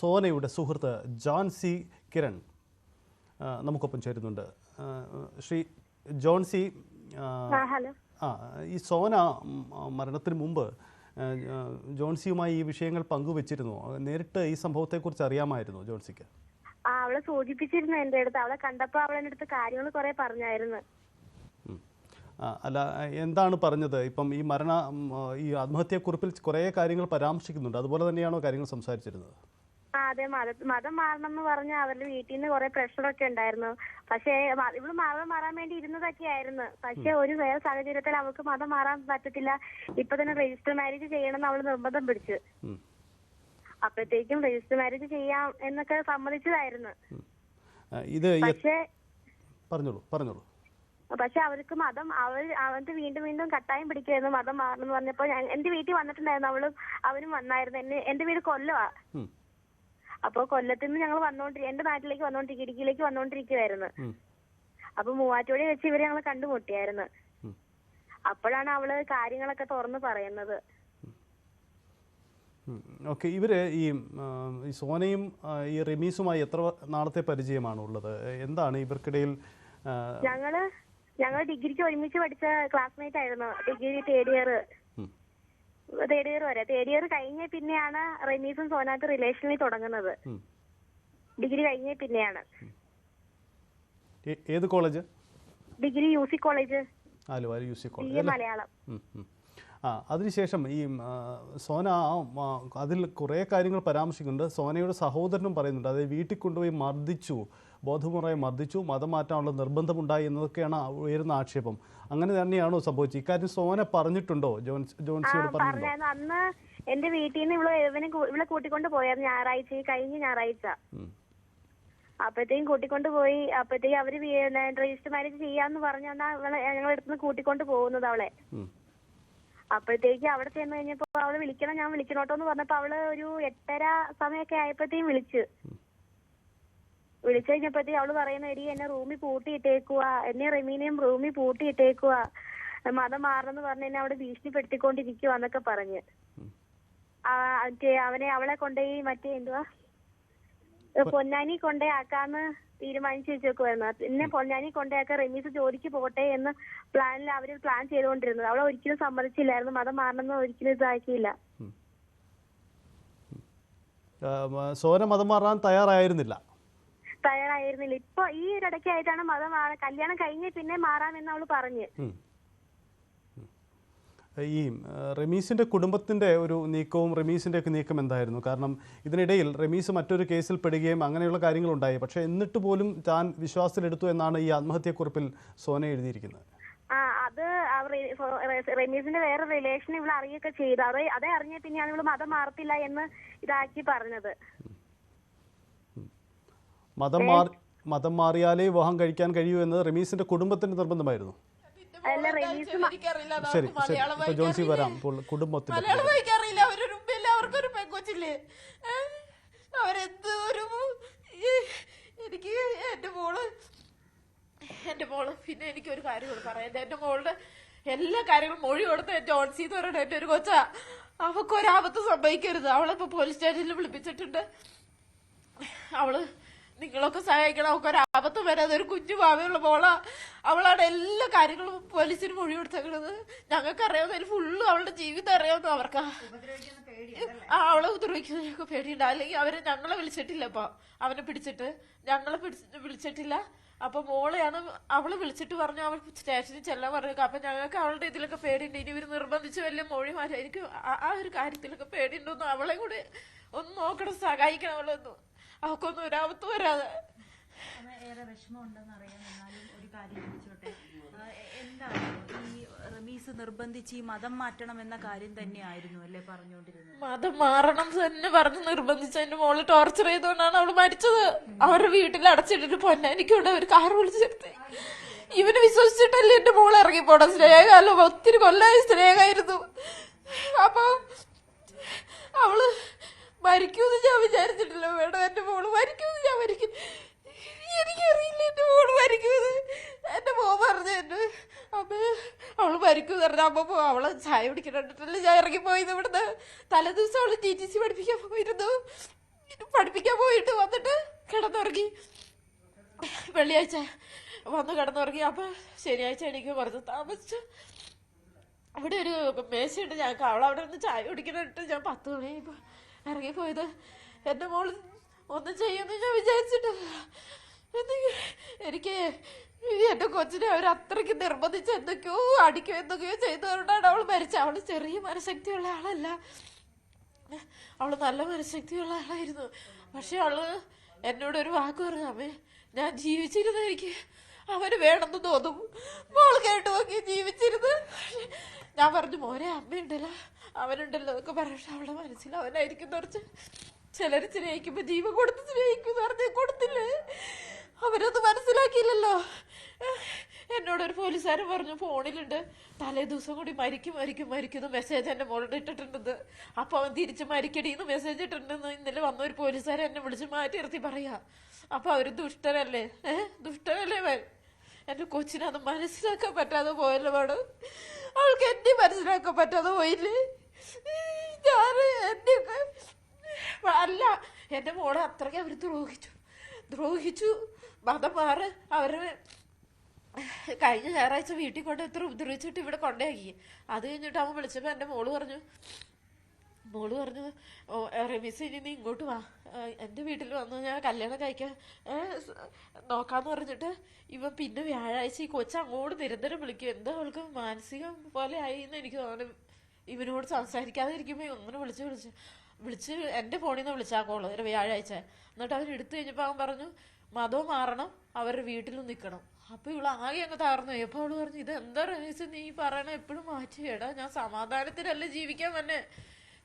സോനയുടെ സുഹൃത്ത് John C Kiran നമുക്കൊപ്പം ചേരുന്നുണ്ട്. ശ്രീ ജോൺ സി ആ, ഈ സോന മരണത്തിന് മുമ്പ് ജോൺസിയുമായി ഈ വിഷയങ്ങൾ പങ്കുവച്ചിരുന്നു. നേരിട്ട് ഈ സംഭവത്തെക്കുറിച്ച് അറിയാമായിരുന്നു ജോൺസിക്ക് ആ അവളെ സൂചിപ്പിച്ചിരുന്നു എന്റെ അടുത്ത്. അവളെ കണ്ടപ്പോ അവളെ അടുത്ത് കാര്യങ്ങൾ കുറെ പറഞ്ഞായിരുന്നു. അല്ല എന്താണ് പറഞ്ഞത്? ഇപ്പം ഈ മരണ ഈ ആത്മഹത്യക്കുറിപ്പിൽ കുറേ കാര്യങ്ങൾ പരാമർശിക്കുന്നുണ്ട്. അതുപോലെ തന്നെയാണോ കാര്യങ്ങൾ സംസാരിച്ചിരുന്നത്? ആ അതെ. മത മതം മാറണം എന്ന് പറഞ്ഞ അവരുടെ വീട്ടിൽ നിന്ന് കുറെ പ്രഷറൊക്കെ ഉണ്ടായിരുന്നു. പക്ഷേ ഇവൾ മതം മാറാൻ വേണ്ടി ഇരുന്നതൊക്കെ ആയിരുന്നു. പക്ഷെ ഒരു വേറെ സാഹചര്യത്തിൽ അവൾക്ക് മതം മാറാൻ പറ്റത്തില്ല. ഇപ്പൊ തന്നെ രജിസ്റ്റർ മാരേജ് ചെയ്യണമെന്ന് അവൾ നിർബന്ധം പിടിച്ചു. അപ്പോഴത്തേക്കും രജിസ്റ്റർ മാരേജ് ചെയ്യാം എന്നൊക്കെ സമ്മതിച്ചതായിരുന്നു. ഇത് പക്ഷേ പറഞ്ഞോളൂ പറഞ്ഞോളൂ. പക്ഷെ അവർക്ക് മതം അവർ അവർക്ക് വീണ്ടും വീണ്ടും കട്ടായം പിടിക്കായിരുന്നു മതം മാറണം എന്ന് പറഞ്ഞപ്പോ ഞാൻ എന്റെ വീട്ടിൽ വന്നിട്ടുണ്ടായിരുന്നു അവളും അവനും വന്നായിരുന്നു എന്നെ എന്റെ വീട് കൊല്ലമാ. അപ്പൊ കൊല്ലത്തിൽ നിന്ന് ഞങ്ങൾ വന്നോണ്ടിരിക്കും എന്റെ നാട്ടിലേക്ക് വന്നോണ്ടിരിക്കും ഇടുക്കിയിലേക്ക് വന്നോണ്ടിരിക്കുവായിരുന്നു. അപ്പൊ മൂവാറ്റുപുഴ വെച്ച് ഇവരെ ഞങ്ങൾ കണ്ടുമുട്ടിയായിരുന്നു. അപ്പോഴാണ് അവൾ കാര്യങ്ങളൊക്കെ തുറന്നു പറയുന്നത്. ഓക്കെ ഇവർ ഈ സോനയും ഈ റെമീസുമായി എത്ര നാളത്തെ പരിചയമാണ് ഉള്ളത് എന്താണ് ഇവർക്കിടയിൽ ഞങ്ങൾ ഞങ്ങൾ ഡിഗ്രിക്ക് ഒരുമിച്ച് പഠിച്ച ക്ലാസ്മേറ്റ് ആയിരുന്നു. Degree third year. Third year വരെ. തേർഡ് ഇയർ കഴിഞ്ഞ പിന്നെയാണ് റെനീസും സോനാത്ത് റിലേഷനിൽ തുടങ്ങുന്നത്. ഡിഗ്രി കഴിഞ്ഞ പിന്നെയാണ്. ഏത് college degree U C college. Malayalam. ആ അതിനുശേഷം ഈ സോന അതിൽ കുറേ കാര്യങ്ങൾ പരാമർശിക്കുന്നുണ്ട്. സോനയുടെ സഹോദരനും പറയുന്നുണ്ട്. അതായത് വീട്ടിൽ കൊണ്ടുപോയി മർദ്ദിച്ചു ബോധപൂർവമായി മർദ്ദിച്ചു മതം മാറ്റാനുള്ള നിർബന്ധമുണ്ടായി എന്നതൊക്കെയാണ് ഉയരുന്ന ആക്ഷേപം. അങ്ങനെ തന്നെയാണോ സംഭവിച്ചത്? ഇക്കാര്യം സോന പറഞ്ഞിട്ടുണ്ടോ? ജോൺസ് ജോൺസിയോട് പറഞ്ഞിട്ടുണ്ടോ? അന്ന് എന്റെ വീട്ടിൽ നിന്ന് ഇവൾ ഇവനെ ഇവിടെ ഇവളെ കൂട്ടിക്കൊണ്ട് പോയത് ഞായറാഴ്ച ഈ കഴിഞ്ഞ ഞായറാഴ്ച. അപ്പഴത്തേക്കും കൂട്ടിക്കൊണ്ട് പോയി അപ്പഴത്തേക്കും അവർ രജിസ്റ്റർ മാരേജ് ചെയ്യാന്ന് പറഞ്ഞാണ് അവളെ ഞങ്ങളുടെ അടുത്ത് നിന്ന് കൂട്ടിക്കൊണ്ട് പോകുന്നത് അവളെ. അപ്പോഴത്തേക്ക് അവിടെ ചെന്ന് കഴിഞ്ഞപ്പോ അവൾ വിളിക്കണം ഞാൻ വിളിക്കണോട്ടോ എന്ന് പറഞ്ഞപ്പോ അവൾ ഒരു എട്ടര സമയമൊക്കെ ആയപ്പോഴത്തേക്കും വിളിച്ചു. വിളിച്ചു കഴിഞ്ഞപ്പോഴത്തേക്ക് അവൾ പറയുന്ന എടി എന്നെ റൂമിൽ പൂട്ടിയിട്ടേക്കുക എന്നെ റെമീനെയും റൂമിൽ പൂട്ടിയിട്ടേക്കുക മതം മാറണമെന്ന് പറഞ്ഞ് എന്നെ അവിടെ ഭീഷണിപ്പെടുത്തിക്കൊണ്ടിരിക്കുക എന്നൊക്കെ പറഞ്ഞ്. അവനെ അവളെ കൊണ്ടുപോയി മറ്റേ എന്തുവാ? പൊന്നാനി കൊണ്ടേ ആക്കാന്ന് തീരുമാനിച്ചു വെച്ചേക്കുവായിരുന്നു പിന്നെ പൊന്നാനി കൊണ്ടേയാക്കാൻ റമീസ് ജോലിക്ക് പോട്ടെ എന്ന് പ്ലാനിൽ അവർ പ്ലാൻ ചെയ്തുകൊണ്ടിരുന്നത്. അവളെ ഒരിക്കലും സമ്മതിച്ചില്ലായിരുന്നു. മതം മാറണമെന്ന് ഒരിക്കലും ഇതാക്കിയില്ല. സോന മതം മാറാൻ തയ്യാറായിരുന്നില്ല. തയ്യാറായിരുന്നില്ല. ഇപ്പൊ ഈ ഒരു ഇടയ്ക്കായിട്ടാണ് മതം മാറാൻ കല്യാണം കഴിഞ്ഞ് പിന്നെ മാറാമെന്ന് അവൾ പറഞ്ഞ്. ഈ റമീസിന്റെ കുടുംബത്തിന്റെ കുടുംബത്തിന്റെ ഒരു നീക്കവും റമീസിന്റെ ഒക്കെ നീക്കം എന്തായിരുന്നു? കാരണം ഇതിനിടയിൽ റമീസ് മറ്റൊരു കേസിൽ പെടുകയും അങ്ങനെയുള്ള കാര്യങ്ങളുണ്ടായി. പക്ഷേ എന്നിട്ട് പോലും താൻ വിശ്വാസത്തിലെടുത്തു എന്നാണ് ഈ ആത്മഹത്യക്കുറിപ്പിൽ സോന എഴുതിയിരിക്കുന്നത്. ആ അത് റമീസിന്റെ വേറെ റിലേഷൻ ഇവിടെ അറിയൊക്കെ ചെയ്തു. അത് അതേ അറിഞ്ഞ പിന്നെയാണ് ഇവൾ മതം മാറത്തില്ല എന്ന് ഇതാക്കി പറഞ്ഞത്. മതം മാറി മതം മാറിയാലേ വിവാഹം കഴിക്കാൻ കഴിയൂ എന്നത് റമീസിന്റെ കുടുംബത്തിന്റെ നിർബന്ധമായിരുന്നു? ശരി ശരി മലയാളം ഇപ്പൊ ജോൺസി വരാം. കുടുംബത്തിൽ മലയാളം വായിക്കാറില്ല. അവരൊരു ഉമ്മയില്ല അവർക്കൊരു പെങ്കൊച്ചില്ലേ? അവരെന്ത് ഒരു എനിക്ക് എന്റെ മോൾ എന്റെ മോൾ പിന്നെ എനിക്ക് ഒരു കാര്യം കൂടെ പറയാം. എന്റെ മോളുടെ എല്ലാ കാര്യങ്ങളും മൊഴി കൊടുത്ത ജോൺസി എന്ന് പറയുന്നത് എന്റെ ഒരു കൊച്ചാ. അവക്കൊരാപത്ത് സംഭവിക്കരുത്. അവളിപ്പോ പോലീസ് സ്റ്റേഷനിൽ വിളിപ്പിച്ചിട്ടുണ്ട്. അവൾ നിങ്ങളൊക്കെ സഹായിക്കണം. അവൾക്ക് ഒരു ആപത്ത് വരാതെ ഒരു കുഞ്ഞു ഭാവിയുള്ള മോളാ. അവളാണ് എല്ലാ കാര്യങ്ങളും പോലീസിന് മൊഴി കൊടുത്തേക്കണത്. ഞങ്ങൾക്ക് അറിയാവുന്ന ഫുള്ള് അവളുടെ ജീവിതം അറിയാവുന്ന അവർക്ക്. ആ അവളെ ഉപദ്രവിക്കുന്നതിനൊക്കെ പേടിയുണ്ട്. അല്ലെങ്കിൽ അവരെ ഞങ്ങളെ വിളിച്ചിട്ടില്ല അപ്പൊ അവനെ പിടിച്ചിട്ട്. ഞങ്ങളെ പിടിച്ചിട്ട് വിളിച്ചിട്ടില്ല. അപ്പൊ മോളെയാണ് അവൾ വിളിച്ചിട്ട് പറഞ്ഞു അവൾ സ്റ്റേഷനിൽ ചെല്ലാൻ പറഞ്ഞു അപ്പൊ ഞങ്ങൾക്ക് അവളുടെ ഇതിലൊക്കെ പേടിയുണ്ട്. ഇനി ഇവർ നിർബന്ധിച്ച് വലിയ മൊഴി മാറ്റാം എനിക്ക് ആ- ആ ഒരു കാര്യത്തിലൊക്കെ പേടിയുണ്ടോന്ന് അവളെ കൂടെ ഒന്ന് നോക്കണം സഹായിക്കണം അവളൊന്നും അവക്കൊന്നും ഒരാപത്ത് വരാതെ. അമ്മ ഏറെ വിഷമമുണ്ടെന്ന് അറിയാം. എന്നാലും ഒരു കാര്യം ചോദിച്ചോട്ടെ. എന്താണ് ഈ റമീസ് നിർബന്ധിച്ച് ഈ മതം മാറ്റണം എന്ന കാര്യം തന്നെയായിരുന്നു അല്ലേ പറഞ്ഞുകൊണ്ടിരുന്നത്? മതം മാറണം തന്നെ പറഞ്ഞ് നിർബന്ധിച്ച് എന്റെ മോൾ ടോർച്ചർ ചെയ്തുകൊണ്ടാണ് അവൾ മരിച്ചത്. അവരുടെ വീട്ടിൽ അടച്ചിട്ടിട്ട് പൊന്നാനിക്കൊണ്ട് ഒരു കാർ വിളിച്ചെടുത്ത് ഇവന് വിശ്വസിച്ചിട്ടല്ലേ എന്റെ മോൾ ഇറങ്ങിപ്പോടാ അല്ല ഒത്തിരി കൊല്ലായി സ്നേഹമായിരുന്നു. അപ്പൊ മരിക്കൂന്ന് ഞാൻ വിചാരിച്ചിട്ടില്ല. മേഡം എന്റെ മോൾ മരിക്കൂന്ന് ഞാൻ മരിക്കും എനിക്കറിയില്ല എന്റെ മോൾ മരിക്കുന്നത് എന്റെ മോ പറഞ്ഞു എന്നെ അമ്മ അവൾ മരിക്കും പറഞ്ഞ അമ്മ അവളെ ചായ പിടിക്കണ്ടിട്ടല്ലേ ഞാൻ ഇറങ്ങി പോയത് ഇവിടുന്ന്. തലേദിവസം അവൾ ടി ടി സി പഠിപ്പിക്കാൻ പോയിരുന്നു. പഠിപ്പിക്കാൻ പോയിട്ട് വന്നിട്ട് കിടന്നുറങ്ങി. വെള്ളിയാഴ്ച വന്ന് കിടന്നുറങ്ങി. അപ്പം ശനിയാഴ്ച എനിക്ക് കുറച്ച് താമസിച്ചു. അവിടെ ഒരു മേശയുണ്ട് ഞങ്ങൾക്ക് അവളവിടെ നിന്ന് ചായ കുടിക്കണിട്ട് ഞാൻ പത്ത് മണിയായപ്പോൾ ഇറങ്ങിപ്പോയത്. എന്റെ മോൾ ഒന്നും ചെയ്യുമെന്ന് ഞാൻ വിചാരിച്ചിട്ടില്ല. എനിക്ക് ഈ എന്റെ കൊച്ചിനെ അവർ അത്രയ്ക്ക് നിർബന്ധിച്ച് എന്തൊക്കെയോ അടിക്കോ എന്തൊക്കെയോ ചെയ്തുകൊണ്ടാണ് അവൾ മരിച്ച അവൾ ചെറിയ മനഃശക്തിയുള്ള ആളല്ല. അവൾ നല്ല മനഃശക്തിയുള്ള ആളായിരുന്നു. പക്ഷെ അവൾ എന്നോട് ഒരു വാക്ക് പറഞ്ഞു അമ്മേ ഞാൻ ജീവിച്ചിരുന്ന എനിക്ക് അവന് വേണമെന്ന് തോന്നും. മോൾ കേട്ടു നോക്കി ജീവിച്ചിരുന്ന്. ഞാൻ പറഞ്ഞു മോനെ അമ്മയുണ്ടല്ലോ. അവനുണ്ടല്ലോ എന്നൊക്കെ പറഞ്ഞിട്ട് അവളുടെ മനസ്സിൽ അവനായിരിക്കും കുറച്ച് ചിലർ സ്നേഹിക്കുമ്പോ ജീവൻ കൊടുത്ത് സ്നേഹിക്കും പറഞ്ഞ് കൊടുത്തില്ലേ? അവരത് മനസ്സിലാക്കിയില്ലല്ലോ. എന്നോടൊരു പോലീസുകാരൻ പറഞ്ഞു ഫോണിലുണ്ട്. തലേ ദിവസം കൂടി മരിക്കും മരിക്കും മരിക്കുന്നു മെസ്സേജ് എന്റെ മോളിൽ ഇട്ടിട്ടുണ്ടെന്ന്. അപ്പോൾ അവൻ തിരിച്ച് മരിക്കടിന്ന് മെസ്സേജ് ഇട്ടിട്ടുണ്ടെന്ന് ഇന്നലെ വന്ന ഒരു പോലീസുകാരൻ എന്നെ വിളിച്ച് മാറ്റി നിർത്തി പറയാ. അപ്പോൾ അവർ ദുഷ്ടനല്ലേ? ഏഹ് ദുഷ്ടനല്ലേ വൻ എന്റെ കൊച്ചിനത് മനസ്സിലാക്കാൻ പറ്റാതെ പോയല്ലോ മാഡം. അവൾക്ക് എന്നെ മനസ്സിലാക്കാൻ പറ്റാതെ പോയില്ലേ? ഞാൻ എന്നെയൊക്കെ അല്ല എന്റെ മോളെ അത്രയ്ക്ക് അവർ ദ്രോഹിച്ചു. ദ്രോഹിച്ചു. മതം മാറ് അവർ കഴിഞ്ഞ ഞായറാഴ്ച വീട്ടിൽ കൊണ്ട് എത്ര ഉപദ്രവിച്ചിട്ട് ഇവിടെ കൊണ്ടാക്കി അത് കഴിഞ്ഞിട്ട് അവൻ വിളിച്ചപ്പോൾ എന്റെ മോൾ പറഞ്ഞു മോൾ പറഞ്ഞു "ഓ, ഏ, റമീസ് ഇനി നീ ഇങ്ങോട്ട് വാ. എന്റെ വീട്ടിൽ വന്ന് ഞാൻ കല്യാണം കഴിക്കാൻ നോക്കാന്ന് പറഞ്ഞിട്ട് ഇവ പിന്നെ വ്യാഴാഴ്ച ഈ കൊച്ചു അങ്ങോട്ട് നിരന്തരം വിളിക്കും. എന്താ അവൾക്ക് മാനസികം പോലെ ആയി എന്ന് എനിക്ക് തോന്നുന്നു. ഇവനോട് സംസാരിക്കാതെ ഇരിക്കുമ്പോൾ ഒന്നിനെ വിളിച്ച് വിളിച്ച് വിളിച്ച് എന്റെ ഫോണിൽ നിന്ന് വിളിച്ചാൽ കോൾ ഒരു വ്യാഴാഴ്ച. എന്നിട്ട് അവൻ എടുത്തു കഴിഞ്ഞപ്പോൾ അവൻ പറഞ്ഞു മതവും മാറണം അവരുടെ വീട്ടിലും നിൽക്കണം അപ്പൊ ഇവൾ ആകെ അങ്ങ് തകർന്നു പോയി. അപ്പൊ അവൾ പറഞ്ഞു ഇത് എന്താ റമീസ് നീ പറയണ എപ്പോഴും മാറ്റിയേടാ. ഞാൻ സമാധാനത്തിലല്ലേ ജീവിക്കാൻ തന്നെ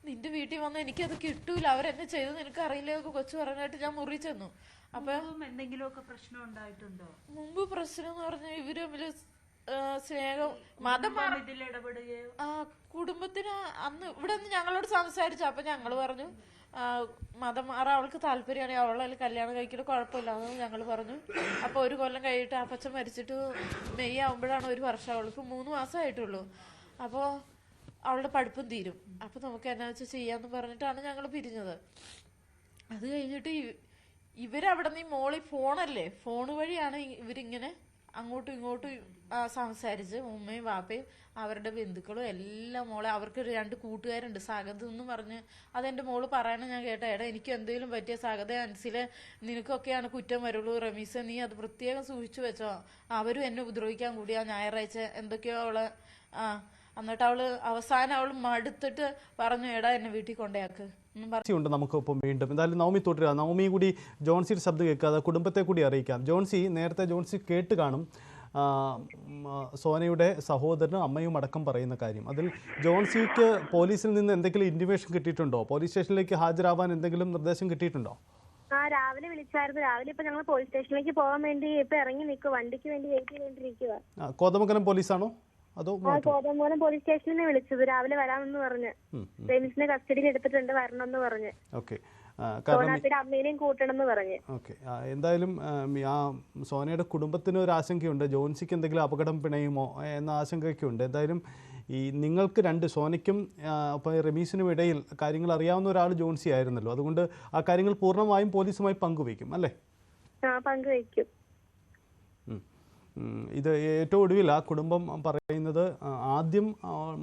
നിന്റെ വീട്ടിൽ വന്ന് എനിക്കത് കിട്ടൂല. അവരെന്നെ ചെയ്തെന്ന് എനിക്ക് അറിയില്ല കൊച്ചു പറഞ്ഞായിട്ട് ഞാൻ മുറി ചെന്നു. അപ്പൊ എന്തെങ്കിലുമൊക്കെ പ്രശ്നം ഉണ്ടായിട്ടുണ്ടോ? മുമ്പ് പ്രശ്നം എന്ന് പറഞ്ഞാൽ ഇവർ സ്നേഹം. മതം മാറി ആ കുടുംബത്തിന് അന്ന് ഇവിടെ നിന്ന് ഞങ്ങളോട് സംസാരിച്ചു. അപ്പൊ ഞങ്ങൾ പറഞ്ഞു മതം മാറാൻ അവൾക്ക് താല്പര്യമാണ് അവളെ കല്യാണം കഴിക്കൽ കുഴപ്പമില്ല എന്ന് ഞങ്ങൾ പറഞ്ഞു. അപ്പൊ ഒരു കൊല്ലം കഴിഞ്ഞിട്ട് അപ്പച്ചൻ മരിച്ചിട്ട് മെയ് ആവുമ്പോഴാണ് ഒരു വർഷം അവൾക്ക് മൂന്ന് മാസം ആയിട്ടുള്ളൂ അപ്പോൾ അവളുടെ പഠിപ്പും തീരും. അപ്പൊ നമുക്ക് എന്നാ വെച്ചാൽ ചെയ്യാന്ന് പറഞ്ഞിട്ടാണ് ഞങ്ങൾ പിരിഞ്ഞത്. അത് കഴിഞ്ഞിട്ട് ഇവ- ഇവരവിടെ നിന്ന് ഈ മോളിൽ ഫോണല്ലേ? ഫോൺ വഴിയാണ് ഇവരിങ്ങനെ അങ്ങോട്ടും ഇങ്ങോട്ടും സംസാരിച്ച് ഉമ്മയും വാപ്പയും അവരുടെ ബന്ധുക്കളും എല്ലാം മോളെ അവർക്ക് രണ്ട് കൂട്ടുകാരുണ്ട്. സഗത് എന്ന് പറഞ്ഞ് അതെന്റെ മോൾ പറയണ ഞാൻ കേട്ട എടാ എനിക്ക് എന്തെങ്കിലും പറ്റിയ സഗത അൻസിലെ നിനക്കൊക്കെയാണ് കുറ്റം വരുള്ളൂ. റമീസ നീ അത് പ്രത്യേകം സൂക്ഷിച്ചു വെച്ചോ. അവരും എന്നെ ഉപദ്രവിക്കാൻ കൂടിയാ. ഞായറാഴ്ച എന്തൊക്കെയോ അവൾ ആ എന്നിട്ട് അവൾ അവസാനം അവൾ മടുത്തിട്ട് പറഞ്ഞു എടാ എന്നെ വീട്ടിൽ കൊണ്ടേയാക്ക്. ഉണ്ട് നമുക്കൊപ്പം വീണ്ടും. എന്തായാലും നവമി തുടരുക. നവമി കൂടി ജോൺസിയുടെ ശബ്ദം കേൾക്കാതെ കുടുംബത്തെ കൂടി അറിയിക്കാം. ജോൺസി നേരത്തെ ജോൺസി കേട്ട് കാണും. സോനയുടെ സഹോദരനും അമ്മയും അടക്കം പറയുന്ന കാര്യം. അതിൽ ജോൺസിക്ക് പോലീസിൽ നിന്ന് എന്തെങ്കിലും ഇന്റിമേഷൻ കിട്ടിയിട്ടുണ്ടോ? പോലീസ് സ്റ്റേഷനിലേക്ക് ഹാജരാവാൻ എന്തെങ്കിലും നിർദ്ദേശം കിട്ടിയിട്ടുണ്ടോ? ആ രാവിലെ വിളിച്ചായിരുന്നു. രാവിലെ ഇപ്പൊ ഞങ്ങൾ പോലീസ് സ്റ്റേഷനിലേക്ക് പോകാൻ വേണ്ടി ഇപ്പൊ ഇറങ്ങി നിൽക്കുക വണ്ടിക്ക് വേണ്ടി വെയിറ്റ് ചെയ്തോണ്ടിരിക്കുക കോതമംഗലം പോലീസാണോ അതോ കോതമംഗലം പോലീസ് സ്റ്റേഷനിൽ നിന്ന് വിളിച്ചത്. രാവിലെ വരാമെന്ന് പറഞ്ഞ്. ഉം, റെമിസിനെ കസ്റ്റഡിയിൽ എടുത്തിട്ടുണ്ട് വരണമെന്ന് പറഞ്ഞ്. ഓക്കെ. അമ്മേനെയും കൂട്ടണം എന്ന് പറഞ്ഞ്. ഓക്കെ. എന്തായാലും ആ സോനയുടെ കുടുംബത്തിന് ഒരു ആശങ്കയുണ്ട്. ജോൺസിക്ക് എന്തെങ്കിലും അപകടം പിണയുമോ എന്ന ആശങ്കയൊക്കെ ഉണ്ട് എന്തായാലും ഈ നിങ്ങൾക്ക് രണ്ട് സോനയ്ക്കും ഒപ്പം റമീസിനും ഇടയിൽ കാര്യങ്ങൾ അറിയാവുന്ന ഒരാൾ ജോൺസി ആയിരുന്നല്ലോ. അതുകൊണ്ട് ആ കാര്യങ്ങൾ പൂർണമായും പോലീസുമായി പങ്കുവയ്ക്കും അല്ലേ? പങ്കുവയ്ക്കും. ഇത് ഏറ്റവും ഒടുവിൽ ആ കുടുംബം പറയുന്നത് ആദ്യം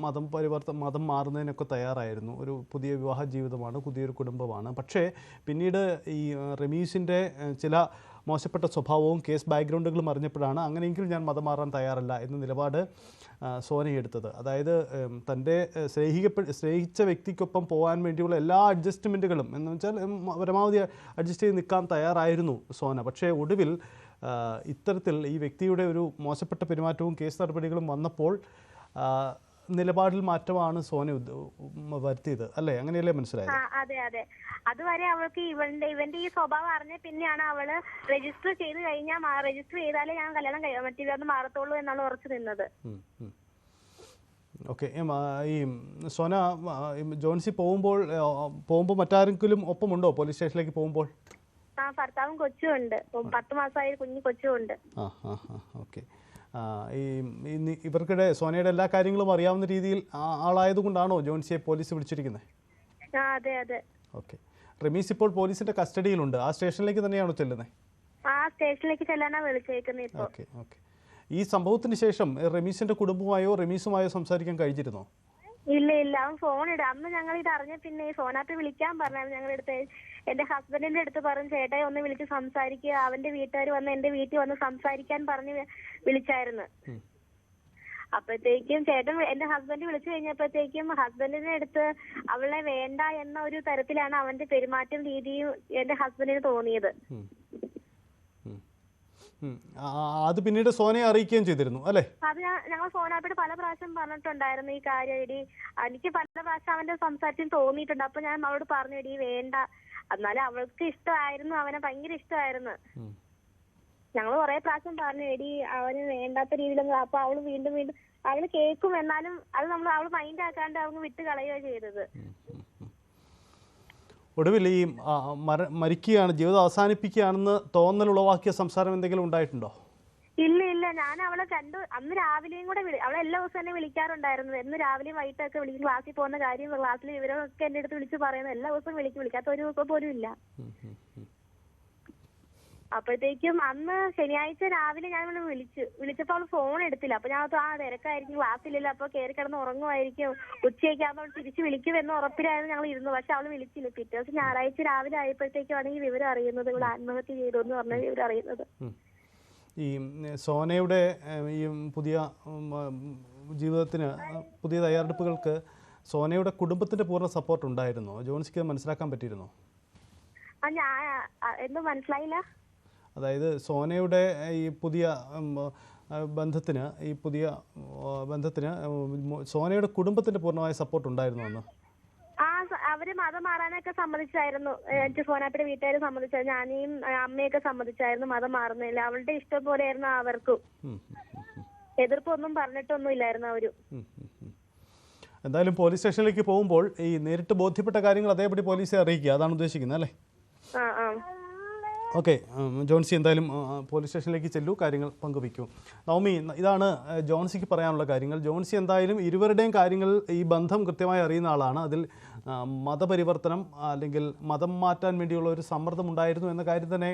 മതം പരിവർത്തനം മതം മാറുന്നതിനൊക്കെ തയ്യാറായിരുന്നു. ഒരു പുതിയ വിവാഹ ജീവിതമാണ് പുതിയൊരു കുടുംബമാണ്. പക്ഷേ പിന്നീട് ഈ റമീസിന്റെ ചില മോശപ്പെട്ട സ്വഭാവവും കേസ് ബാക്ക്ഗ്രൗണ്ടുകളും അറിഞ്ഞപ്പോഴാണ് അങ്ങനെയെങ്കിലും ഞാൻ മതം മാറാൻ തയ്യാറല്ല എന്ന നിലപാട് സോനയെടുത്തത് അതായത് തന്റെ സ്നേഹിക്കപ്പെ സ്നേഹിച്ച വ്യക്തിക്കൊപ്പം പോകാൻ വേണ്ടിയുള്ള എല്ലാ അഡ്ജസ്റ്റ്മെന്റുകളും എന്ന് വെച്ചാൽ പരമാവധി അഡ്ജസ്റ്റ് ചെയ്ത് നിൽക്കാൻ തയ്യാറായിരുന്നു സോന. പക്ഷേ ഒടുവിൽ ഇത്തരത്തിൽ ഈ വ്യക്തിയുടെ ഒരു മോശപ്പെട്ട പെരുമാറ്റവും കേസ് നടപടികളും വന്നപ്പോൾ നിലപാടിൽ മാറ്റമാണ് സോന വരുത്തിയത്. അല്ലേ? അങ്ങനെയല്ലേ മനസ്സിലായത്? അതെ അതെ. അതുവരെ അവൾക്ക് ഇവന്റെ ഇവന്റെ ഈ സ്വഭാവം അറിഞ്ഞ പിന്നെയാണ് അവൾ രജിസ്റ്റർ ചെയ്ത് കഴിഞ്ഞാൽ രജിസ്റ്റർ ചെയ്താലേ ഞാൻ കല്യാണം എന്ന് മാറത്തുള്ളൂ എന്നാണ് ഉറച്ചു നിന്നത്. ഓക്കെ ഈ സോന ജോൺസി പോകുമ്പോൾ പോകുമ്പോൾ മറ്റാരെങ്കിലും ഒപ്പമുണ്ടോ? പോലീസ് സ്റ്റേഷനിലേക്ക് പോകുമ്പോൾ? ആ ഭർത്താവും കൊച്ചും ഉണ്ട് പത്ത് മാസമായ കുഞ്ഞു കൊച്ചും ഉണ്ട് ആ ആ ആ ഓക്കെ. ഈ ഇവർക്കിടെ സോനയുടെ എല്ലാ കാര്യങ്ങളും അറിയാവുന്ന രീതിയിൽ ആളായത് കൊണ്ടാണോ ജോൺസിയെ പോലീസ് വിളിച്ചിരിക്കുന്നത് ആ അതെ അതെ. ഓക്കെ. റമീസ് ഇപ്പോൾ പോലീസിന്റെ കസ്റ്റഡിയിലുണ്ട്. ആ സ്റ്റേഷനിലേക്ക് തന്നെയാണോ ചെല്ലുന്നത് ആ സ്റ്റേഷനിലേക്ക് ചെല്ലാനാ വിളിച്ചേക്കുന്നത് ഇപ്പോൾ. Okay okay. ഈ സംഭവത്തിന് ശേഷം റമീസിന്റെ കുടുംബമായോ റമീസുമായോ സംസാരിക്കാൻ കഴിഞ്ഞിരുന്നോ? ഇല്ല ഇല്ല. അവൻ ഫോൺ ഇടാം. അന്ന് ഞങ്ങൾ ഇത് അറിഞ്ഞ പിന്നെ സോനാപ്പി വിളിക്കാൻ പറഞ്ഞു ഞങ്ങളുടെ അടുത്ത് എന്റെ ഹസ്ബൻഡിന്റെ അടുത്ത് പറഞ്ഞു ചേട്ടായി ഒന്ന് വിളിച്ച് സംസാരിക്കുക അവന്റെ വീട്ടുകാർ വന്ന് എന്റെ വീട്ടിൽ വന്ന് സംസാരിക്കാൻ പറഞ്ഞ് വിളിച്ചായിരുന്നു. അപ്പോഴത്തേക്കും ചേട്ടൻ എന്റെ ഹസ്ബൻഡ് വിളിച്ചു കഴിഞ്ഞപ്പോഴത്തേക്കും ഹസ്ബൻഡിന്റെ അടുത്ത് അവളെ വേണ്ട എന്ന ഒരു തരത്തിലാണ് അവന്റെ പെരുമാറ്റം രീതിയും എന്റെ ഹസ്ബൻഡിന് തോന്നിയത്. അത് പിന്നീട് സോനയെ അറിയിക്കുകയും ചെയ്തിരുന്നു അല്ലേ? അത് ഞങ്ങൾ സോനാപ്പിയോട് പല പ്രാവശ്യം പറഞ്ഞിട്ടുണ്ടായിരുന്നു ഈ കാര്യം ഇടി എനിക്ക് പല പ്രാവശ്യം അവന്റെ സംസാരത്തിൽ തോന്നിയിട്ടുണ്ട്. അപ്പൊ ഞാൻ അവളോട് പറഞ്ഞു ഇടി വേണ്ട. എന്നാലും അവൾക്ക് ഇഷ്ടമായിരുന്നു അവനെ ഭയങ്കര ഇഷ്ടമായിരുന്നു. ഞങ്ങൾ ഞങ്ങൾ കുറെ പ്രാവശ്യം പറഞ്ഞു എടി അവന് വേണ്ടാത്ത രീതിയിലൊന്നും അപ്പൊ അവൾ വീണ്ടും വീണ്ടും അവൾ കേൾക്കും എന്നാലും അത് നമ്മൾ അവൾ മൈൻഡ് ആക്കാണ്ട് അവൾ വിട്ട് കളയുക ചെയ്തത് ഒടുവിൽ ഈ മര മരിക്കുകയാണ് ജീവിതം അവസാനിപ്പിക്കുകയാണെന്ന് തോന്നൽ ഉളവാക്കിയ സംസാരം എന്തെങ്കിലും ഉണ്ടായിട്ടുണ്ടോ? ഇല്ല ഇല്ല. ഞാൻ അവളെ കണ്ടു. അന്ന് രാവിലെയും കൂടെ വിളി അവളെ എല്ലാ ദിവസവും തന്നെ വിളിക്കാറുണ്ടായിരുന്നു. എന്ന് രാവിലെയും വൈകിട്ടൊക്കെ വിളിക്കും ക്ലാസ്സിൽ പോകുന്ന കാര്യം ക്ലാസ്സിലെ വിവരമൊക്കെ എന്റെ അടുത്ത് വിളിച്ച് പറയുന്നത് എല്ലാ ദിവസവും വിളിക്കും. വിളിക്കാത്ത ഒരു ദിവസം പോലും ഇല്ല. അപ്പോഴത്തേക്കും അന്ന് ശനിയാഴ്ച രാവിലെ ഞാൻ ഇവിടെ വിളിച്ചു വിളിച്ചപ്പോൾ അവൾ ഫോൺ എടുത്തില്ല. അപ്പൊ ഞാൻ ആ തിരക്കായിരിക്കും ക്ലാസ്സിലില്ല അപ്പൊ കയറി കിടന്ന് ഉറങ്ങുമായിരിക്കും. ഉച്ചയ്ക്ക് ആകുമ്പോൾ അവൾ തിരിച്ചു വിളിക്കുമെന്ന് ഉറപ്പിലായിരുന്നു ഞങ്ങൾ ഇരുന്നു പക്ഷെ അവൾ വിളിച്ചില്ല. പിറ്റേ ദിവസം ഞായറാഴ്ച രാവിലെ ആയപ്പോഴത്തേക്കാണ് ഈ വിവരം അറിയുന്നത്. ഇവിടെ ആത്മഹത്യ ചെയ്തു എന്ന് പറഞ്ഞ വിവരം അറിയുന്നത്. ഈ സോനയുടെ ഈ പുതിയ ജീവിതത്തിന് പുതിയ തയ്യാറെടുപ്പുകൾക്ക് സോനയുടെ കുടുംബത്തിന്റെ പൂർണ സപ്പോർട്ട് ഉണ്ടായിരുന്നോ? ജോൺസിക്ക് മനസ്സിലാക്കാൻ പറ്റിയിരുന്നോ? ആ ഞാൻ എന്തോ മനസ്സിലായില്ല. അതായത് സോനയുടെ ഈ പുതിയ ബന്ധത്തിന് ഈ പുതിയ ബന്ധത്തിന് സോനയുടെ കുടുംബത്തിന്റെ പൂർണമായ സപ്പോർട്ട് ഉണ്ടായിരുന്നു അന്ന്? അവർ മതം മാറാനൊക്കെ സമ്മതിച്ചായിരുന്നു. എനിക്ക് സോനാപ്പിയുടെ വീട്ടുകാർ സമ്മതിച്ചായിരുന്നു ഞാനെയും അമ്മയൊക്കെ സമ്മതിച്ചായിരുന്നു മതം മാറുന്നില്ല അവളുടെ ഇഷ്ടം പോലെയായിരുന്നു അവർക്കും. എതിർപ്പൊന്നും പറഞ്ഞിട്ടൊന്നും ഇല്ലായിരുന്നു അവരും. എന്തായാലും പോലീസ് സ്റ്റേഷനിലേക്ക് പോകുമ്പോൾ ഈ നേരിട്ട് ബോധ്യപ്പെട്ട കാര്യങ്ങൾ അതേപടി പോലീസെ അറിയിക്കുക. അതാണ് ഉദ്ദേശിക്കുന്നത് അല്ലേ? ആ ആ. ഓക്കെ ജോൺസി എന്തായാലും പോലീസ് സ്റ്റേഷനിലേക്ക് ചെല്ലൂ കാര്യങ്ങൾ പങ്കുവയ്ക്കൂ. നവമി ഇതാണ് ജോൺസിക്ക് പറയാനുള്ള കാര്യങ്ങൾ. ജോൺസി എന്തായാലും ഇരുവരുടെയും കാര്യങ്ങൾ ഈ ബന്ധം കൃത്യമായി അറിയുന്ന ആളാണ്. അതിൽ മതപരിവർത്തനം അല്ലെങ്കിൽ മതം മാറ്റാൻ വേണ്ടിയുള്ള ഒരു സമ്മർദ്ദം ഉണ്ടായിരുന്നു എന്ന കാര്യം തന്നെ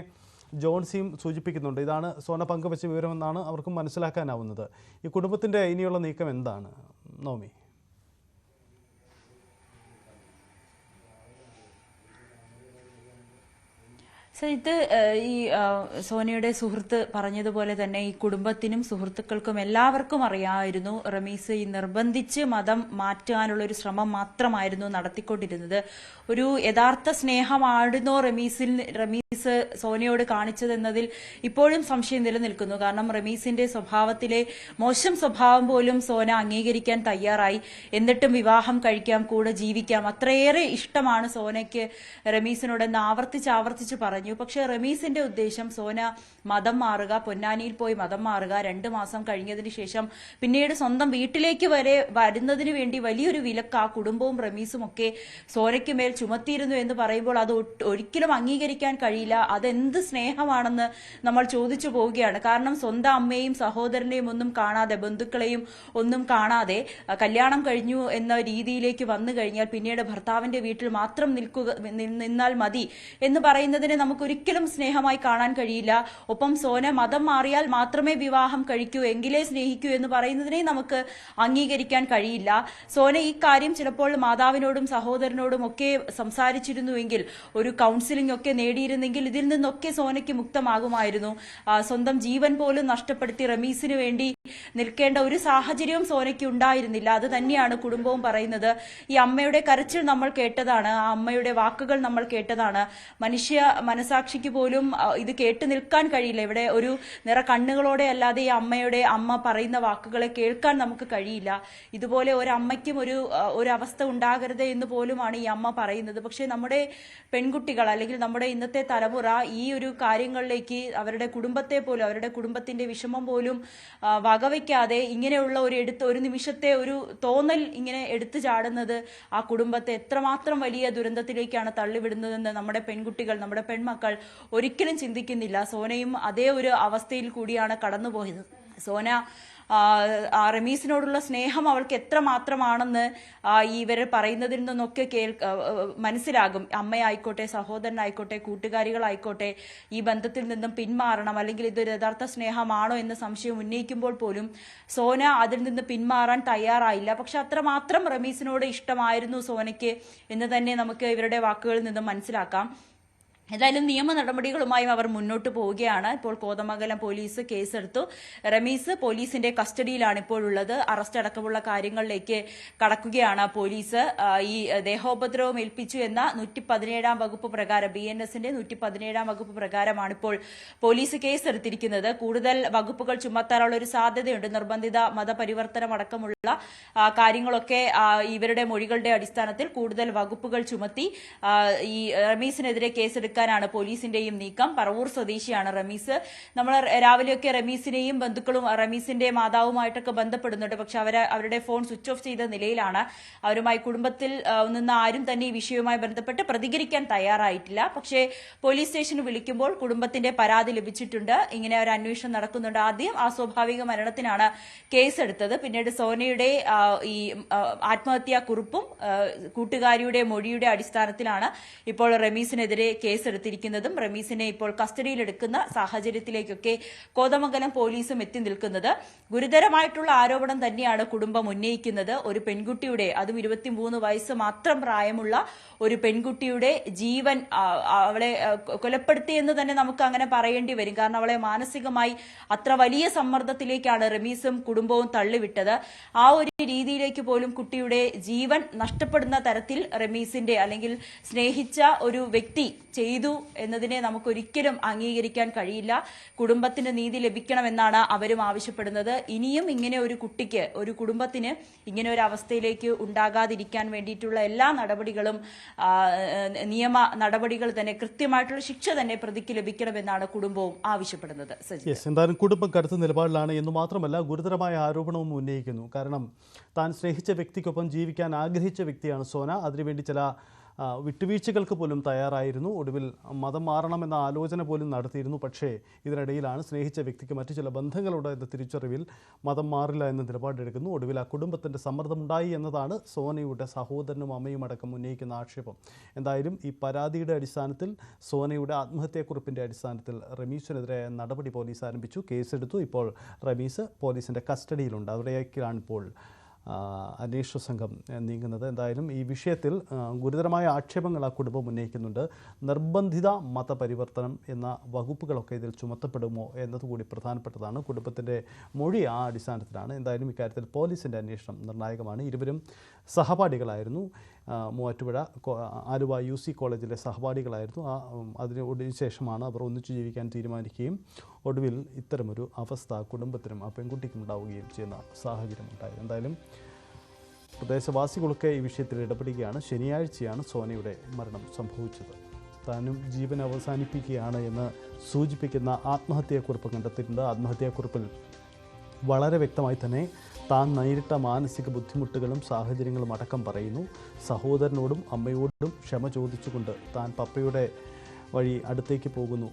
ജോൺസിയും സൂചിപ്പിക്കുന്നുണ്ട്. ഇതാണ് സോന പങ്കുവച്ച വിവരമെന്നാണ് അവർക്കും മനസ്സിലാക്കാനാവുന്നത്. ഈ കുടുംബത്തിന്റെ ഇനിയുള്ള നീക്കം എന്താണ്? നവമി. സോ ഇത് ഈ സോനയുടെ സുഹൃത്ത് പറഞ്ഞതുപോലെ തന്നെ ഈ കുടുംബത്തിനും സുഹൃത്തുക്കൾക്കും എല്ലാവർക്കും അറിയാമായിരുന്നു റമീസ്. ഈ നിർബന്ധിച്ച് മതം മാറ്റാനുള്ള ഒരു ശ്രമം മാത്രമായിരുന്നു നടത്തിക്കൊണ്ടിരുന്നത്. ഒരു യഥാർത്ഥ സ്നേഹമായിരുന്നോ റമീസിൽ റമീസ് സോനയോട് കാണിച്ചതെന്നതിൽ ഇപ്പോഴും സംശയം നിലനിൽക്കുന്നു. കാരണം റമീസിന്റെ സ്വഭാവത്തിലെ മോശം സ്വഭാവം പോലും സോന അംഗീകരിക്കാൻ തയ്യാറായി. എന്നിട്ടും വിവാഹം കഴിക്കാം കൂടെ ജീവിക്കാം. അത്രയേറെ ഇഷ്ടമാണ് സോനയ്ക്ക് റമീസിനോടെന്ന് ആവർത്തിച്ച് ആവർത്തിച്ച് പറഞ്ഞു. പക്ഷെ റമീസിന്റെ ഉദ്ദേശം സോന മതം മാറുക പൊന്നാനിയിൽ പോയി മതം മാറുക രണ്ട് മാസം കഴിഞ്ഞതിന് ശേഷം പിന്നീട് സ്വന്തം വീട്ടിലേക്ക് വരെ വരുന്നതിന് വേണ്ടി വലിയൊരു വിലക്ക് ആ കുടുംബവും റമീസും ഒക്കെ സോനയ്ക്ക് മേൽ ചുമത്തിയിരുന്നു എന്ന് പറയുമ്പോൾ അത് ഒരിക്കലും അംഗീകരിക്കാൻ കഴിയില്ല. അതെന്ത് സ്നേഹമാണെന്ന് നമ്മൾ ചോദിച്ചു പോവുകയാണ്. കാരണം സ്വന്തം അമ്മയും സഹോദരനെയും ഒന്നും കാണാതെ ബന്ധുക്കളെയും ഒന്നും കാണാതെ കല്യാണം കഴിഞ്ഞു എന്ന രീതിയിലേക്ക് വന്നു കഴിഞ്ഞാൽ പിന്നീട് ഭർത്താവിന്റെ വീട്ടിൽ മാത്രം നിൽക്കുക നിന്നാൽ മതി എന്ന് പറയുന്നതിനെ നമുക്കൊരിക്കലും സ്നേഹമായി കാണാൻ കഴിയില്ല. ഒപ്പം സോന മതം മാറിയാൽ മാത്രമേ വിവാഹം കഴിക്കൂ എങ്കിലേ സ്നേഹിക്കൂ എന്ന് പറയുന്നതിനെ നമുക്ക് അംഗീകരിക്കാൻ കഴിയില്ല. സോന ഈ കാര്യം ചിലപ്പോൾ മാതാവിനോടും സഹോദരനോടും ഒക്കെ സംസാരിച്ചിരുന്നുവെങ്കിൽ ഒരു കൗൺസിലിംഗ് ഒക്കെ നേടിയിരുന്നെങ്കിൽ ഇതിൽ നിന്നൊക്കെ സോനയ്ക്ക് മുക്തമാകുമായിരുന്നു. സ്വന്തം ജീവൻ പോലും നഷ്ടപ്പെടുത്തി റമീസിന് വേണ്ടി നിൽക്കേണ്ട ഒരു സാഹചര്യവും സോനയ്ക്ക് ഉണ്ടായിരുന്നില്ല. അത് തന്നെയാണ് കുടുംബവും പറയുന്നത്. ഈ അമ്മയുടെ കരച്ചിൽ നമ്മൾ കേട്ടതാണ്. ആ അമ്മയുടെ വാക്കുകൾ നമ്മൾ കേട്ടതാണ്. മനുഷ്യ മനസാക്ഷിക്ക് പോലും ഇത് കേട്ട് നിൽക്കാൻ കഴിയില്ല. ഇവിടെ ഒരു നിറ കണ്ണുകളോടെ അല്ലാതെ ഈ അമ്മയുടെ അമ്മ പറയുന്ന വാക്കുകളെ കേൾക്കാൻ നമുക്ക് കഴിയില്ല. ഇതുപോലെ ഒരമ്മയ്ക്കും ഒരു ഒരു അവസ്ഥ ഉണ്ടാകരുത് എന്ന് പോലുമാണ് ഈ അമ്മ പറയുന്നത്. പക്ഷേ നമ്മുടെ പെൺകുട്ടികൾ അല്ലെങ്കിൽ നമ്മുടെ ഇന്നത്തെ തലമുറ ഈ ഒരു കാര്യങ്ങളിലേക്ക് അവരുടെ കുടുംബത്തെ പോലും അവരുടെ കുടുംബത്തിന്റെ വിഷമം പോലും വകവയ്ക്കാതെ ഇങ്ങനെയുള്ള ഒരു എടുത്ത് ഒരു നിമിഷത്തെ ഒരു തോന്നൽ ഇങ്ങനെ എടുത്തു ചാടുന്നത് ആ കുടുംബത്തെ എത്രമാത്രം വലിയ ദുരന്തത്തിലേക്കാണ് തള്ളിവിടുന്നതെന്ന് നമ്മുടെ പെൺകുട്ടികൾ നമ്മുടെ പെൺമക്കൾ ഒരിക്കലും ചിന്തിക്കുന്നില്ല. സോനയും അതേ ഒരു അവസ്ഥയിൽ കൂടിയാണ് കടന്നുപോയത്. സോന റമീസിനോടുള്ള സ്നേഹം അവൾക്ക് എത്ര മാത്രമാണെന്ന് ഇവർ പറയുന്നതിൽ നിന്നൊക്കെ കേൾ മനസ്സിലാകും. അമ്മയായിക്കോട്ടെ സഹോദരനായിക്കോട്ടെ കൂട്ടുകാരികളായിക്കോട്ടെ ഈ ബന്ധത്തിൽ നിന്നും പിന്മാറണം അല്ലെങ്കിൽ ഇതൊരു യഥാർത്ഥ സ്നേഹമാണോ എന്ന സംശയം ഉന്നയിക്കുമ്പോൾ പോലും സോന അതിൽ നിന്ന് പിന്മാറാൻ തയ്യാറായില്ല. പക്ഷെ അത്രമാത്രം റമീസിനോട് ഇഷ്ടമായിരുന്നു സോനയ്ക്ക് എന്ന് തന്നെ നമുക്ക് ഇവരുടെ വാക്കുകളിൽ നിന്നും മനസ്സിലാക്കാം. ഏതായാലും നിയമ നടപടികളുമായും അവർ മുന്നോട്ട് പോവുകയാണ്. ഇപ്പോൾ കോതമംഗലം പോലീസ് കേസെടുത്തു. റമീസ് പോലീസിന്റെ കസ്റ്റഡിയിലാണ് ഇപ്പോഴുള്ളത് അറസ്റ്റ് അടക്കമുള്ള കാര്യങ്ങളിലേക്ക് കടക്കുകയാണ് പോലീസ്. ഈ ദേഹോപദ്രവം ഏൽപ്പിച്ചു എന്ന നൂറ്റി പതിനേഴാം വകുപ്പ് പ്രകാരം ബി എൻ എസിന്റെ നൂറ്റി പതിനേഴാം വകുപ്പ് പ്രകാരമാണ് ഇപ്പോൾ പോലീസ് കേസെടുത്തിരിക്കുന്നത്. കൂടുതൽ വകുപ്പുകൾ ചുമത്താനുള്ള ഒരു സാധ്യതയുണ്ട്. നിർബന്ധിത മതപരിവർത്തനം അടക്കമുള്ള കാര്യങ്ങളൊക്കെ ഇവരുടെ മൊഴികളുടെ അടിസ്ഥാനത്തിൽ കൂടുതൽ വകുപ്പുകൾ ചുമത്തി ഈ റമീസിനെതിരെ കേസെടുക്കാനാണ് പോലീസിന്റെയും നീക്കം. പറവൂർ സ്വദേശിയാണ് റമീസ്. നമ്മൾ രാവിലെയൊക്കെ റമീസിനെയും ബന്ധുക്കളും റമീസിന്റെ മാതാവുമായിട്ടൊക്കെ ബന്ധപ്പെടുന്നുണ്ട്. പക്ഷെ അവരെ അവരുടെ ഫോൺ സ്വിച്ച് ഓഫ് ചെയ്ത നിലയിലാണ്. അവരുമായി കുടുംബത്തിൽ നിന്ന് ആരും തന്നെ ഈ വിഷയവുമായി ബന്ധപ്പെട്ട് പ്രതികരിക്കാൻ തയ്യാറായിട്ടില്ല. പക്ഷേ പോലീസ് സ്റ്റേഷന് വിളിക്കുമ്പോൾ കുടുംബത്തിന്റെ പരാതി ലഭിച്ചിട്ടുണ്ട്. ഇങ്ങനെ ഒരു അന്വേഷണം നടക്കുന്നുണ്ട്. ആദ്യം അസ്വാഭാവിക സ്വാഭാവിക മരണത്തിനാണ് കേസെടുത്തത്. പിന്നീട് സോനയുടെ ഈ ആത്മഹത്യാ കുറിപ്പും കൂട്ടുകാരിയുടെ മൊഴിയുടെ അടിസ്ഥാനത്തിലാണ് ഇപ്പോൾ റമീസിനെതിരെ കേസെടുത്തിരിക്കുന്നതും റമീസിനെ ഇപ്പോൾ കസ്റ്റഡിയിലെടുക്കുന്ന സാഹചര്യത്തിലേക്കൊക്കെ കോതമംഗലം പോലീസും എത്തി നിൽക്കുന്നത്. ഗുരുതരമായിട്ടുള്ള ആരോപണം തന്നെയാണ് കുടുംബം ഉന്നയിക്കുന്നത്. ഒരു പെൺകുട്ടിയുടെ അതും ഇരുപത്തിമൂന്ന് വയസ്സ് മാത്രം പ്രായമുള്ള ഒരു പെൺകുട്ടിയുടെ ജീവൻ അവളെ കൊലപ്പെടുത്തിയെന്ന് തന്നെ നമുക്ക് അങ്ങനെ പറയേണ്ടി വരും. കാരണം അവളെ മാനസികമായി അത്ര വലിയ സമ്മർദ്ദത്തിലേക്കാണ് റമീസും കുടുംബവും തള്ളിവിട്ടത്. ആ ഒരു രീതിയിലേക്ക് പോലും കുട്ടിയുടെ ജീവൻ നഷ്ടപ്പെടുന്ന തരത്തിൽ റമീസിന്റെ അല്ലെങ്കിൽ സ്നേഹിച്ച ഒരു വ്യക്തി ചെയ്തു എന്നതിനെ നമുക്കൊരിക്കലും അംഗീകരിക്കാൻ കഴിയില്ല. കുടുംബത്തിന് നീതി ലഭിക്കണമെന്നാണ് അവരും ആവശ്യപ്പെടുന്നത്. ഇനിയും ഇങ്ങനെ ഒരു കുട്ടിക്ക് ഒരു കുടുംബത്തിന് ഇങ്ങനെ ഒരു അവസ്ഥയിലേക്ക് ഉണ്ടാകാതിരിക്കാൻ വേണ്ടിയിട്ടുള്ള എല്ലാ നടപടികളും നിയമ നടപടികൾ തന്നെ കൃത്യമായിട്ടുള്ള ശിക്ഷ തന്നെ പ്രതിക്ക് ലഭിക്കണമെന്നാണ് കുടുംബവും ആവശ്യപ്പെടുന്നത്. എന്തായാലും കുടുംബം കടുത്ത നിലപാടിലാണ് എന്ന് മാത്രമല്ല ഗുരുതരമായ ആരോപണവും ഉന്നയിക്കുന്നു. കാരണം താൻ സ്നേഹിച്ച വ്യക്തിക്കൊപ്പം ജീവിക്കാൻ ആഗ്രഹിച്ച വ്യക്തിയാണ് സോന. അതിനുവേണ്ടി ചില വിട്ടുവീഴ്ചകൾക്ക് പോലും തയ്യാറായിരുന്നു. ഒടുവിൽ മതം മാറണമെന്ന ആലോചന പോലും നടത്തിയിരുന്നു. പക്ഷേ ഇതിനിടയിലാണ് സ്നേഹിച്ച വ്യക്തിക്ക് മറ്റു ചില ബന്ധങ്ങളുണ്ട് എന്ന തിരിച്ചറിവിൽ മതം മാറില്ല എന്ന നിലപാടെടുക്കുന്നു. ഒടുവിൽ ആ കുടുംബത്തിന്റെ സമ്മർദ്ദമുണ്ടായി എന്നതാണ് സോനയുടെ സഹോദരനും അമ്മയും അടക്കം ഉന്നയിക്കുന്ന ആക്ഷേപം. എന്തായാലും ഈ പരാതിയുടെ അടിസ്ഥാനത്തിൽ സോനയുടെ ആത്മഹത്യാക്കുറിപ്പിന്റെ അടിസ്ഥാനത്തിൽ റമീസിനെതിരായ നടപടി പോലീസ് ആരംഭിച്ചു. കേസെടുത്തു. ഇപ്പോൾ റമീസ് പോലീസിന്റെ കസ്റ്റഡിയിലുണ്ട്. അവിടേക്കാണ് ഇപ്പോൾ അന്വേഷണ സംഘം നീങ്ങുന്നത്. എന്തായാലും ഈ വിഷയത്തിൽ ഗുരുതരമായ ആക്ഷേപങ്ങൾ ആ കുടുംബം ഉന്നയിക്കുന്നുണ്ട്. നിർബന്ധിത മതപരിവർത്തനം എന്ന വകുപ്പുകളൊക്കെ ഇതിൽ ചുമത്തപ്പെടുമോ എന്നതുകൂടി പ്രധാനപ്പെട്ടതാണ്. കുടുംബത്തിന്റെ മൊഴി ആ അടിസ്ഥാനത്തിലാണ്. എന്തായാലും ഇക്കാര്യത്തിൽ പോലീസിന്റെ അന്വേഷണം നിർണായകമാണ്. ഇരുവരും സഹപാഠികളായിരുന്നു. മൂവാറ്റുപുഴ ആലുവ യു സി കോളേജിലെ സഹപാഠികളായിരുന്നു. ആ അതിന് ശേഷമാണ് അവർ ഒന്നിച്ചു ജീവിക്കാൻ തീരുമാനിക്കുകയും ഒടുവിൽ ഇത്തരമൊരു അവസ്ഥ കുടുംബത്തിനും ആ പെൺകുട്ടിക്കും ഉണ്ടാവുകയും ചെയ്യുന്ന സാഹചര്യം ഉണ്ടായത് എന്തായാലും പ്രദേശവാസികളൊക്കെ ഈ വിഷയത്തിൽ ഇടപെടുകയാണ്. ശനിയാഴ്ചയാണ് സോനയുടെ മരണം സംഭവിച്ചത്. താനും ജീവൻ അവസാനിപ്പിക്കുകയാണ് എന്ന് സൂചിപ്പിക്കുന്ന ആത്മഹത്യാക്കുറിപ്പ് കണ്ടെത്തിയിട്ടുണ്ട്. ആത്മഹത്യാക്കുറിപ്പിൽ വളരെ വ്യക്തമായി തന്നെ താൻ നേരിട്ട മാനസിക ബുദ്ധിമുട്ടുകളും സാഹചര്യങ്ങളും അടക്കം പറയുന്നു. സഹോദരനോടും അമ്മയോടും ക്ഷമ ചോദിച്ചുകൊണ്ട് താൻ പപ്പയുടെ വഴി അടുത്തേക്ക് പോകുന്നു.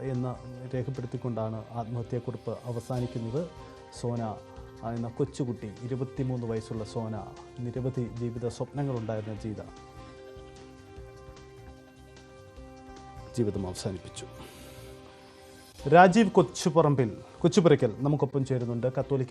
എന്ന് രേഖപ്പെടുത്തിക്കൊണ്ടാണ് ആത്മഹത്യാക്കുറിപ്പ് അവസാനിക്കുന്നത്. സോന എന്ന കൊച്ചുകുട്ടി ഇരുപത്തിമൂന്ന് വയസ്സുള്ള സോന നിരവധി ജീവിത സ്വപ്നങ്ങളുണ്ടായിരുന്ന ജീത. ജീവിതം അവസാനിപ്പിച്ചു. രാജീവ് കൊച്ചുപറമ്പിൽ കൊച്ചുപുരയ്ക്കൽ നമുക്കൊപ്പം ചേരുന്നുണ്ട്. കത്തോലിക്ക